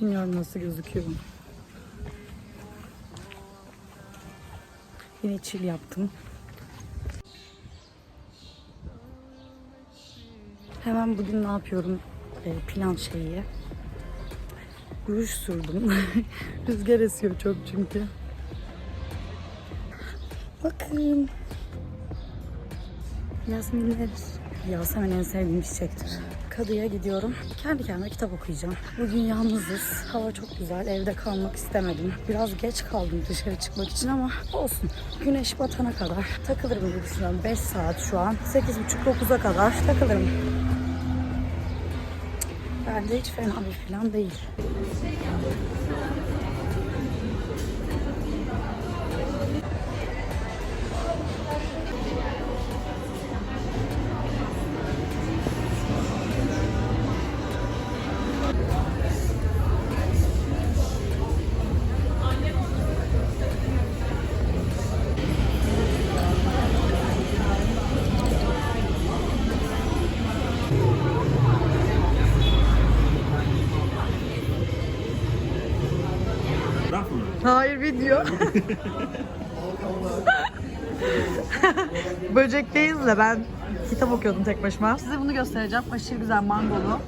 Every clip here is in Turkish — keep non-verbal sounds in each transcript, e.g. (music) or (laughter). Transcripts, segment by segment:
Bilmiyorum nasıl gözüküyor. Yine chill yaptım. Hemen bugün ne yapıyorum? Ee, plan şeyi. Ruj sürdüm. (laughs) Rüzgar esiyor çok çünkü. Bakın. Yasminler. Yasemin en sevdiğim çiçektir. Kadıya gidiyorum. Kendi kendime kitap okuyacağım. Bugün yalnızız. Hava çok güzel. Evde kalmak istemedim. Biraz geç kaldım dışarı çıkmak için ama olsun. Güneş batana kadar takılırım diye düşünüyorum. 5 saat şu an. 8.30-9'a kadar takılırım. Bence hiç fena bir plan değil. Video. (laughs) Böcekteyiz de ben kitap okuyordum tek başıma. Size bunu göstereceğim. Aşırı güzel mangolu.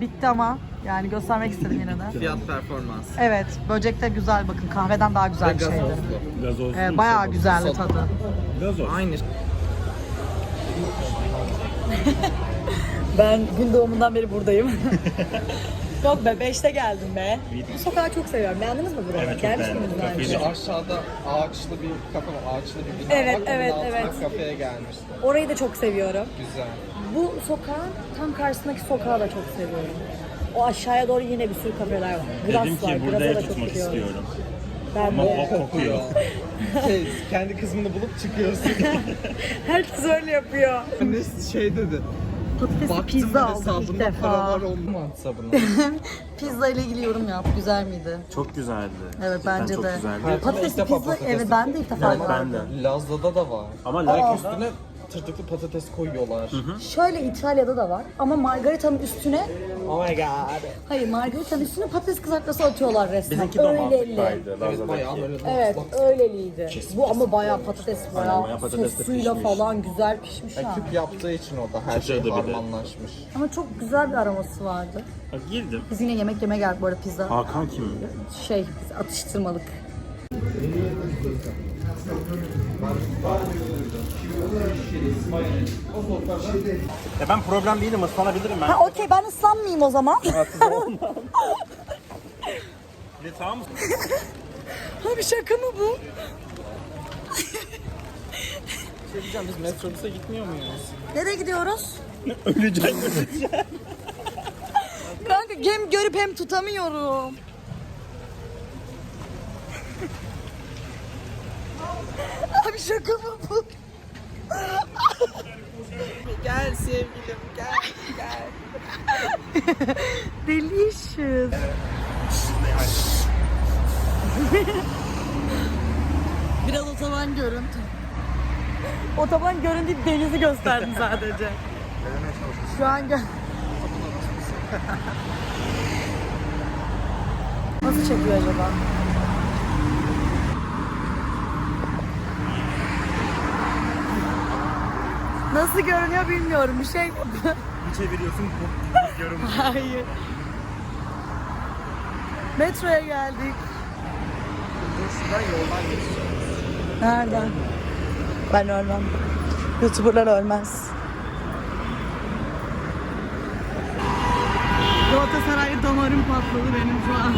Bitti ama yani göstermek istedim yine de. Fiyat performans. Evet, böcek de güzel bakın. Kahveden daha güzel bir şeydi. Gazoz. Ee, bayağı güzeldi tadı. Gazoz. Aynı. (laughs) Ben gün doğumundan beri buradayım. (laughs) Yok be, 5'te geldim be. Bu sokağı çok seviyorum. Beğendiniz mi burayı? Evet, çok Gelmiş beğendim. miydiniz daha önce? Aşağıda ağaçlı bir kafe var. Ağaçlı bir bina Evet, var. Evet, altına evet. kafeye gelmiştim. Orayı da çok seviyorum. Güzel. Bu sokağın tam karşısındaki sokağı da çok seviyorum. O aşağıya doğru yine bir sürü kafeler var. Gras Dedim var. ki burada Gras'a ev da çok tutmak gidiyorum. istiyorum. Ben Ama de. o kokuyor. (laughs) Şey, kendi kısmını bulup çıkıyorsun. (laughs) Herkes öyle yapıyor. ne şey dedi. Patates Baktım pizza ben aldık ilk defa. (laughs) Pizza ile ilgili yorum yap. Güzel miydi? Çok güzeldi. Evet Cidden bence çok de. güzeldi. Hayatımda Patates ilk defa pizza patates evet ben de ilk defa Evet, ben de. Laz'da da var. Ama Aa. like Üstüne tırtıklı patates koyuyorlar. Şöyle İtalya'da da var ama margaritanın üstüne Oh my god. hayır margaritanın üstüne patates kızartması atıyorlar resmen. Bizimki Öyleli. Evet bayağı böyle Evet bak. öyleliydi. Bu ama bayağı patates bayağı bayağı patates de sosuyla pişmiş. falan güzel pişmiş Yani ha. küp yaptığı için o da her şey bir de. harmanlaşmış. Ama çok güzel bir aroması vardı. Bak girdim. Biz yine yemek yeme geldik bu arada pizza. Hakan kim? Şey biz atıştırmalık. Ya ben problem değilim ıslanabilirim ben. Ha okey ben ıslanmayayım o zaman. Ne (laughs) tamam mı? Abi şaka mı bu? Şey diyeceğim biz metrobüse gitmiyor muyuz? Nereye gidiyoruz? (laughs) Öleceğim. Kanka hem görüp hem tutamıyorum. Abi şaka mı bu? Gel sevgilim gel gel. Delicious. Biraz otoban görüntü. Otoban görüntü değil, denizi gösterdim sadece. Şu an gö- Nasıl çekiyor acaba? Nasıl görünüyor bilmiyorum. Bir şey Bir çeviriyorsun bu yorum. (laughs) Hayır. Metroya geldik. Şuradan yoldan geçeceğim. Nereden? Ben ölmem. Youtuberlar ölmez. Galatasaray damarım patladı benim şu an.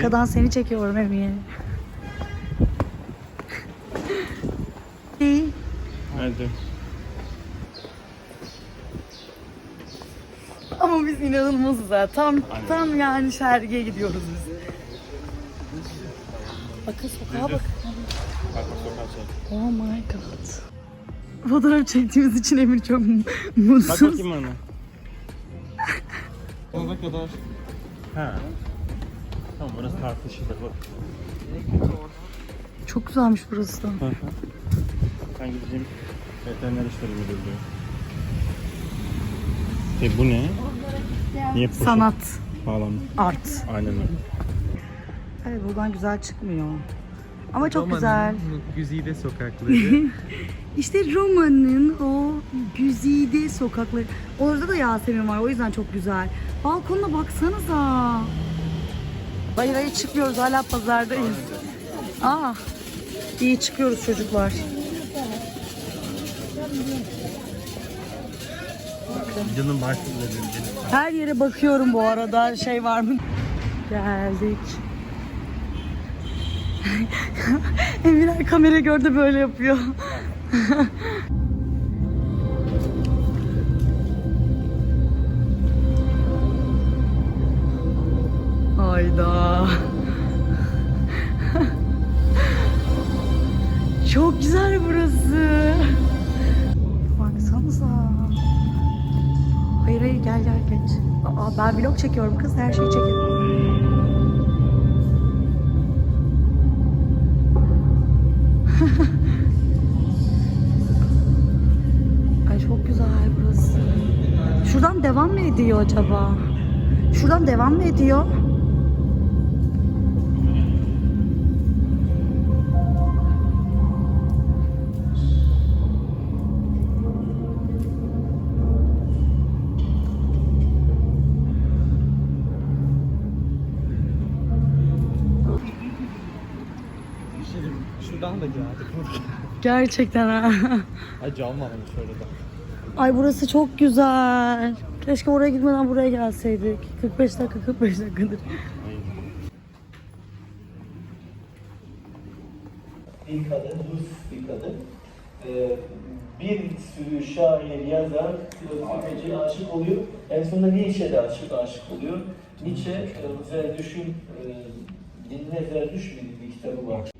Arkadan seni çekiyorum Emir. İyi. Hadi. Ama biz inanılmazız ha. Tam tam yani şergiye gidiyoruz biz. Bakın sokağa bak. Bak bak sokağa çek. Oh my god. Fotoğraf çektiğimiz için Emir çok Bak mutsuz. bakayım bana. (laughs) Ona kadar. Ha. Tamam burası tartışılır bak. Çok güzelmiş burası. Ben gideceğim veteriner işleri müdürlüğü. E bu ne? Niye poşet Sanat, bağlanmış? art. Aynen öyle. Evet buradan güzel çıkmıyor. Ama çok güzel. Güzide sokakları. (laughs) İşte Roma'nın o güzide sokakları. Orada da Yasemin var o yüzden çok güzel. Balkonuna baksanıza. Hayır hayır çıkmıyoruz hala pazardayız. Aa, iyi çıkıyoruz çocuklar. Canım başladı. Her yere bakıyorum bu arada şey var mı? Geldik. (laughs) Emine kamera gördü böyle yapıyor. (laughs) Hayda. Çok güzel burası. Baksanıza. Hayır hayır gel gel geç. Aa, ben vlog çekiyorum kız her şeyi çekiyorum. (laughs) Ay çok güzel burası. Şuradan devam mı ediyor acaba? Şuradan devam mı ediyor? Da geldik. Gerçekten ha. Ay cam varmış orada. Ay burası çok güzel. Keşke oraya gitmeden buraya gelseydik. 45 dakika 45 dakikadır. bir kadın, Rus bir kadın. Ee, bir sürü şair, yazar, filozofeci aşık oluyor. En sonunda Nietzsche'de aşık, aşık oluyor. Nietzsche, e, Zerdüş'ün, e, dinine Zerdüş bir, bir kitabı var.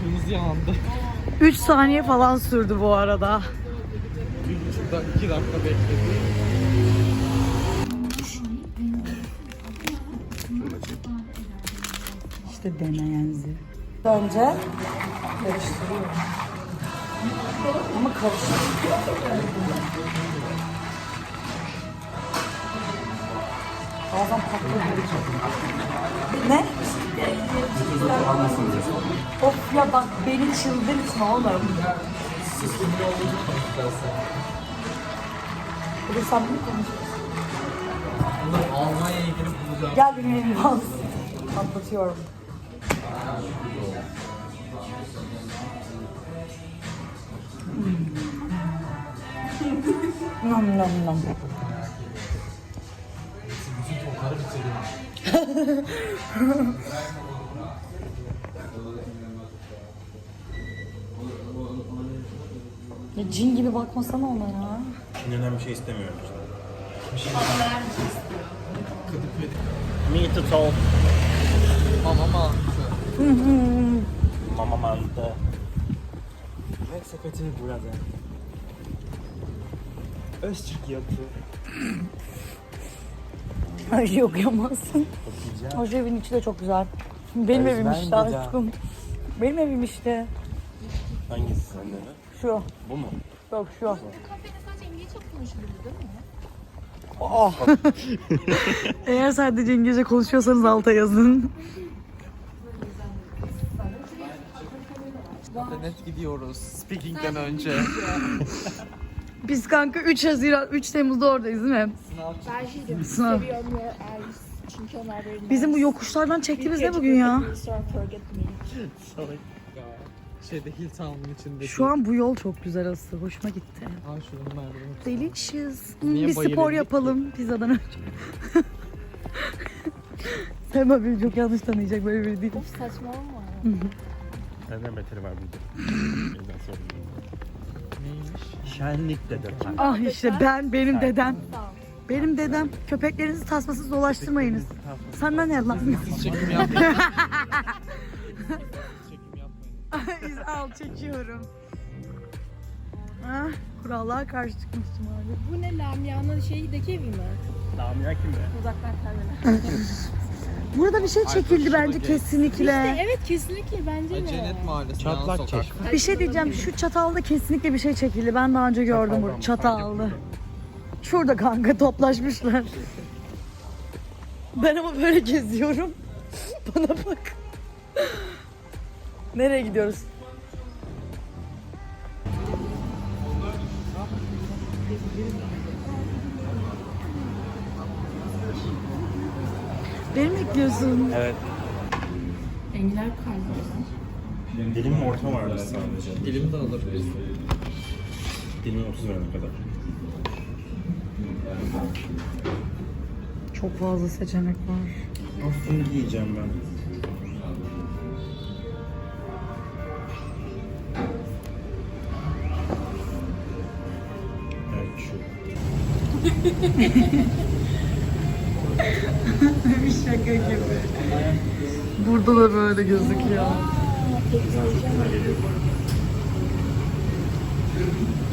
Kırmızı yandı. 3 saniye falan sürdü bu arada. Bir buçuk dakika, iki dakika bekledim. İşte deneyenzi. Bence karıştırıyor. Ama karıştırıyor. Bazen patlıyor. Ne? Of ya bak beni çıldırtma oğlum. Bulursam bunu konuşuruz. Bunlar Almanya'ya gidip bulacağım. Gel benim evime al. Atlatıyorum. Hmm. (laughs) Nam nam Ya cin gibi bakmasana ona ya. Şimdiden bir şey istemiyorum işte. Me to talk. Mama mantı. Mama mantı. Ve sepetini burada. Öztürk yapı. Ay yok yamazsın. Okuyacağım. O evin içi de çok güzel. Benim evim Özlem işte bir daha. aşkım. Benim evim işte. Hangisi sende mi? Şu. Bu mu? Yok şu. Kafede sadece İngilizce konuşulurdu değil mi? (laughs) Eğer sadece İngilizce konuşuyorsanız alta yazın. Net gidiyoruz. Speaking'den önce. (laughs) Biz kanka 3 Haziran, 3 Temmuz'da oradayız değil mi? Berşe'cim Sınav. seviyorum ya. Çünkü onlar benim Bizim bu yokuşlardan çektiğimiz ne bugün ya? Sonra forget me. Salak ya. Şeyde Hilltown'un içinde. Şu an bu yol çok güzel aslında. Hoşuma gitti. Aa şunun merdiveni. Delicious. Hmm, Niye bir spor bayılayım yapalım pizzadan önce. (laughs) Sema beni çok yanlış tanıyacak böyle biri değil. Of saçmalama. Senden beteri var burada. (laughs) Bizden sonra. Neymiş? Şenlik dedim. Ah işte ben, benim dedem. Benim dedem. Köpeklerinizi tasmasız dolaştırmayınız. Sana ne lan? Çekim yapmayın. çekim yapmayın. İz al çekiyorum. Ah, kurallara karşı çıkmıştım abi. Bu ne Lamia'nın şeydeki evi mi? Lamia kim be? Uzaktan kaybeden. (laughs) Burada bir şey çekildi bence kesinlikle. evet kesinlikle bence de. Cennet Mahallesi. Çatlak çeşme. Bir şey diyeceğim. Şu çatalda kesinlikle bir şey çekildi. Ben daha önce gördüm? Çatalda. Fark Şurada kanka toplaşmışlar. Ben ama böyle geziyorum. (laughs) Bana bak. Nereye gidiyoruz? Mi bekliyorsun? Evet. Enginar kaldı. Dilim orta vardı sadece. Dilim de alabiliriz. Dilimi 30 verene kadar. Çok fazla seçenek var. Aslında giyeceğim ben. Evet şu. (laughs) Burada da böyle gözüküyor.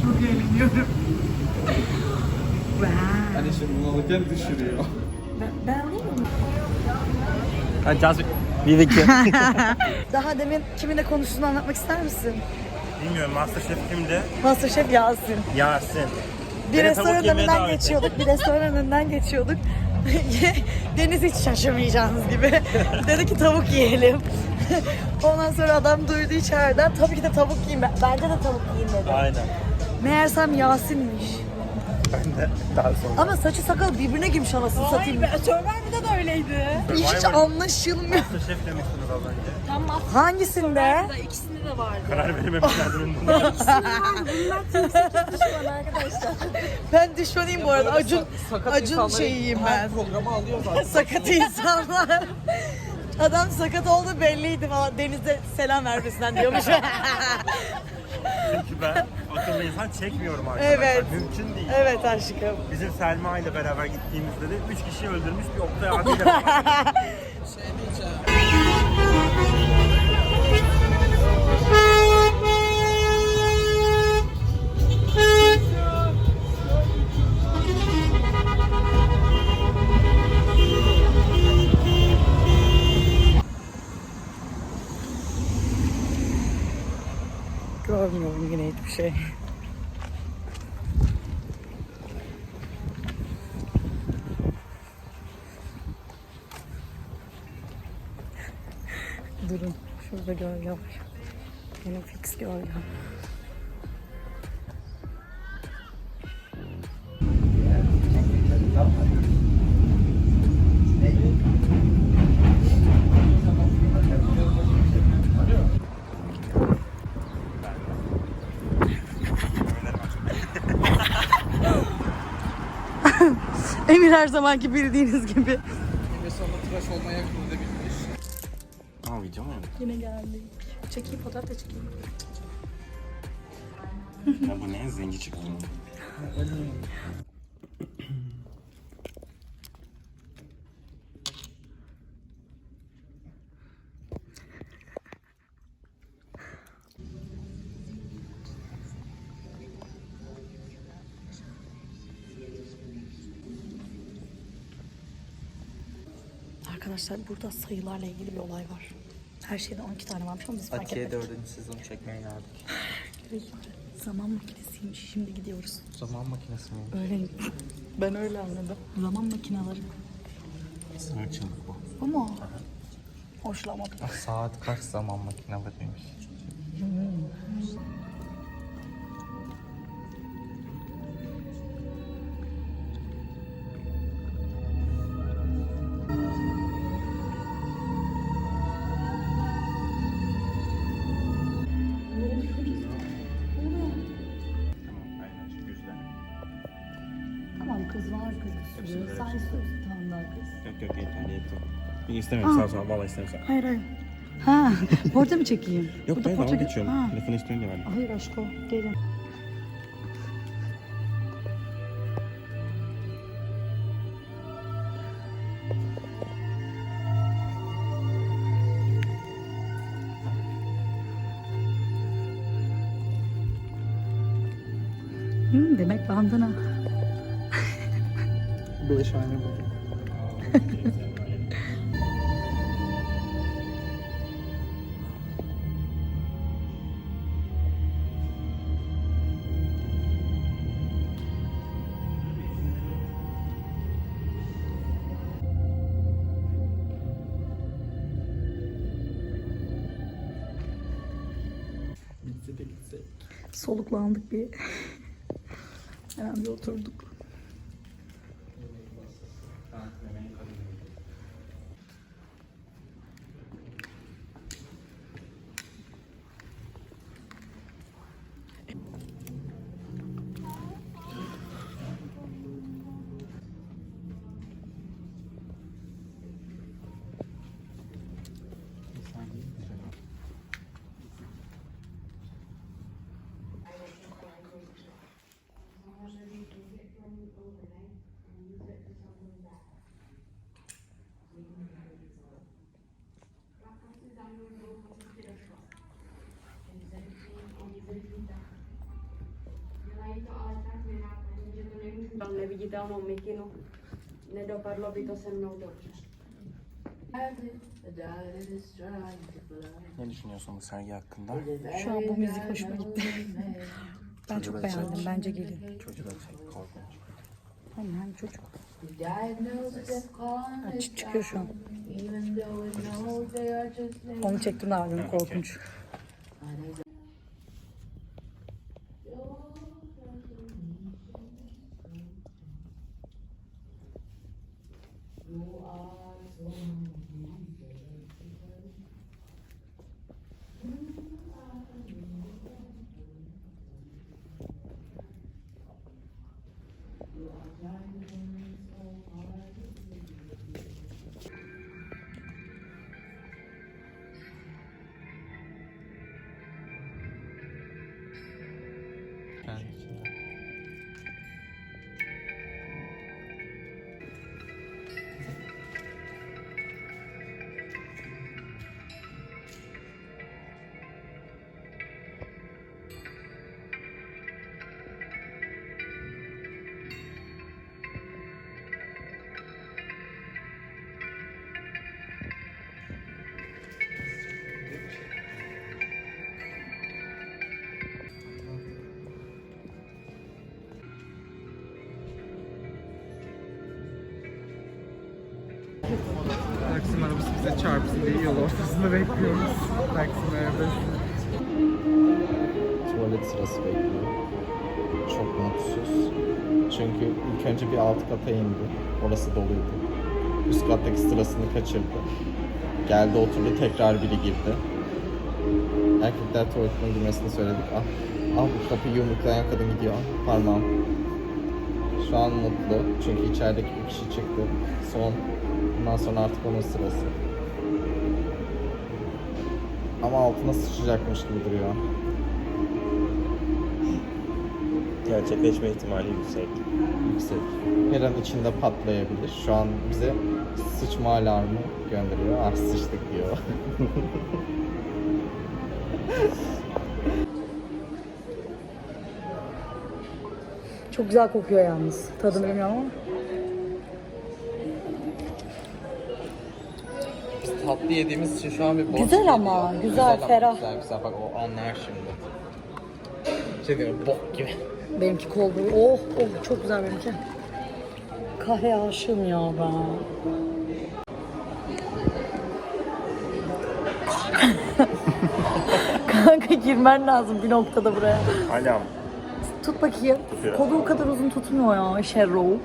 Çok eğleniyorum. Hani şimdi bunu alırken düşürüyor. Ben alayım mı? Hadi. Bir iki. (laughs) Daha demin kiminle konuştuğunu anlatmak ister misin? Bilmiyorum Masterchef kimdi? Masterchef Yasin. Yasin. Bir Beni tavuk restoran önünden davet et. geçiyorduk. Bir restoran önünden geçiyorduk. (laughs) Deniz hiç şaşırmayacağınız gibi. Dedi ki tavuk yiyelim. (laughs) Ondan sonra adam duydu içeriden. Tabii ki de tavuk yiyin. Ben- Bence de tavuk yiyin dedi. Aynen. Meğersem Yasin'miş. Ben de daha sonra. Ama saçı sakal birbirine girmiş anasını satayım. Survivor'da da öyleydi. Hiç Survivor- Anlaşılmıyor. Masterchef demiştiniz az önce. Tam Master Hangisinde? ikisinde de vardı. Karar verememişlerdim (laughs) bundan. Düşman arkadaşlar. Ben düşmanıyım bu arada. Acun, Sakat Acun insanları şeyiyim her ben. programı alıyor zaten. (laughs) Sakat insanlar. Adam sakat oldu belliydi falan. Deniz'e selam vermesinden diyormuş. Çünkü ben akıllı insan çekmiyorum arkadaşlar. Evet. Mümkün değil. evet aşkım. Bizim Selma ile beraber gittiğimizde de 3 kişi öldürmüş bir Oktay abiyle. (laughs) Şey diyeceğim. Hiçbir şey. Durun. Şurada gölge var. Benim fix gölgem. Her zamanki bildiğiniz gibi. Ve sonra tıraş olmaya gidebilmiş. Aa video mu? Yine geldik. Çekeyim fotoğraf da çekeyim. ya bu ne? Zenci çıktı. Arkadaşlar burada sayılarla ilgili bir olay var. Her şeyde 12 tane varmış ama biz fark Atiye etmedik. 4. sezon çekmeye geldik. Zaman makinesiymiş. Şimdi gidiyoruz. Zaman makinesi mi? Öyle. Ben öyle anladım. Zaman makineleri. Sınır çıldık bu. Bu mu? Hoşlamadım. Saat kaç zaman makineleriymiş? Valla istemiyorum. Hayır hayır. Ha, (laughs) portre mi çekeyim? Yok Burada ben dalga portre- geçiyorum. Ha. Telefonu istiyorum diye verdim. Hayır aşko gelin. Hmm, demek bandana. Bu. Bitse de (laughs) Soluklandık bir. (laughs) Hemen bir oturduk. Ne vidíte onou mikinu, nedopadlo by to se mnou dobře. Ne düşünüyorsun bu sergi hakkında? Şu an bu müzik hoşuma gitti. Ben çok beğendim. Bence gelin. Çocuk şey korkunç. Tamam çocuk. Ha, çı- çıkıyor şu an. Onu çektim daha demin korkunç. Kendi içinde. Taksim arabası bize çarpsın diye yol ortasında bekliyoruz. Taksim arabası. Tuvalet sırası bekliyor. Çok mutsuz. Çünkü ilk önce bir alt kata indi. Orası doluydu. Üst kattaki sırasını kaçırdı. Geldi oturdu tekrar biri girdi. Erkekler tuvaletine girmesini söyledik. Ah, ah bu kapıyı yumruklayan kadın gidiyor. Ah, parmağım. Şu an mutlu çünkü içerideki bir kişi çıktı. Son. Bundan sonra artık onun sırası. Ama altına sıçacakmış gibi duruyor. Gerçekleşme ihtimali yüksek. Yüksek. Her an içinde patlayabilir. Şu an bize sıçma alarmı gönderiyor. Ah sıçtık diyor. (laughs) Çok güzel kokuyor yalnız. Tadını bilmiyorum ama. Biz tatlı yediğimiz için şu an bir boş Güzel geliyor. ama, güzel, ferah. Güzel güzel bak o anlar şimdi. Şey diyorum bok gibi. Benimki koldu. Oh oh çok güzel benimki. Kahve aşığım ya ben. (laughs) Kanka girmen lazım bir noktada buraya. Hala Tut bakayım. Tutuyor. Kolu o kadar uzun tutmuyor ya Sherrow.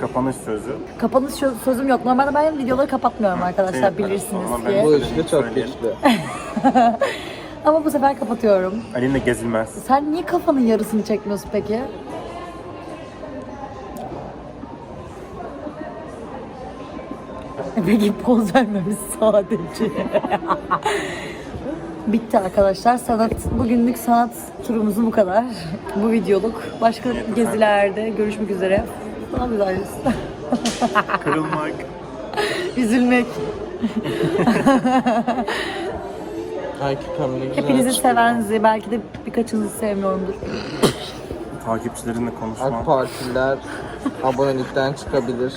kapanış sözü. Kapanış sö- sözüm yok. Normalde ben videoları kapatmıyorum arkadaşlar Şey, bilirsiniz ama ben- diye. Bu işte çok Söyleyelim. güçlü. (laughs) Ama bu sefer kapatıyorum. Elinle gezilmez. Sen niye kafanın yarısını çekmiyorsun peki? (laughs) Peki poz vermemiz sadece. (laughs) Bitti arkadaşlar. Sanat bugünlük sanat turumuzun bu kadar. (laughs) Bu videoluk. Başka gezilerde görüşmek üzere. Daha güzeliz. (laughs) Kırılmak. Üzülmek. (laughs) Belki kamera güzel Hepinizi sevenzi, belki de birkaçınızı sevmiyorumdur. Takipçilerinle konuşma. AK Partiler abonelikten çıkabilir.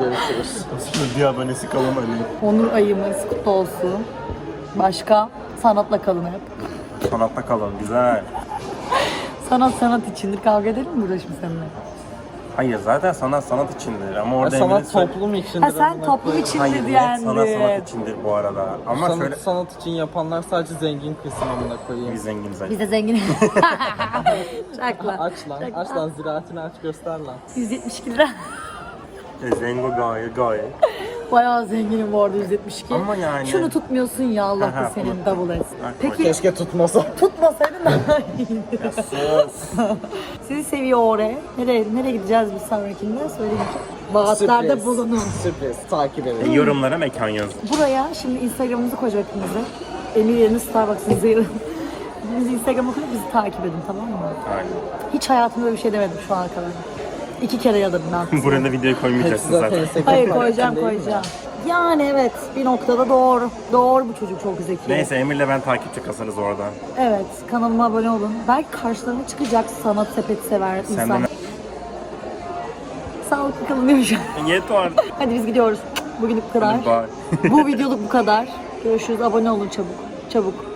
Görüşürüz. Bir abonesi kalan Ali. Onur ayımız kutlu olsun. Başka? Sanatla kalın hep. Sanatta kalan. Güzel. Sanat sanat içindir. Kavga edelim mi burada şimdi seninle? Hayır zaten sanat sanat içindir ama orada Emir'in sanat söyle- toplum için. Ha sen toplum içindir Hayır net diyendin. sanat sanat içindir bu arada. Ama sanat, şöyle sanat için yapanlar sadece zengin kısım amına koyayım. biz zenginiz Ali. Biz de zengin. (laughs) Çakla. Aç lan, aç lan ziraatini aç göster lan. 172 lira. E, Zengo gayet gayet. Bayağı zenginim bu arada 172. Ama yani- Şunu tutmuyorsun ya Allah da senin bunu- double S. Ha, Peki Keşke tutmasa. (laughs) tutmasaydın daha iyiydi. Sus. (laughs) Sizi seviyor oraya. Nereye, nereye gideceğiz biz sonrakinde? Söyleyin ki. Sürpriz. bulunun. Sürpriz. Takip edin. Yorumlara mekan yazın. Buraya şimdi Instagram'ımızı koyacak hepinize. Emir yerine Starbucks'ın zehri. Bizi Instagram'a koyup bizi takip edin tamam mı? Aynen. Hiç hayatımda böyle bir şey demedim şu ana kadar. İki kere yadadım ben. (laughs) Buraya da videoyu koymayacaksın zaten Hayır koyacağım koyacağım. Yani evet bir noktada doğru. Doğru bu çocuk çok zeki. Neyse Emir'le ben takipçi kasarız oradan. Evet kanalıma abone olun. Belki karşılarına çıkacak sanat sepeti sever insan. Senden Sağlıklı kalın diyor şu an. Yet vardı. Hadi biz gidiyoruz. Bugünlük bu kadar. Bye. bu videoluk bu kadar. Görüşürüz. Abone olun çabuk. Çabuk.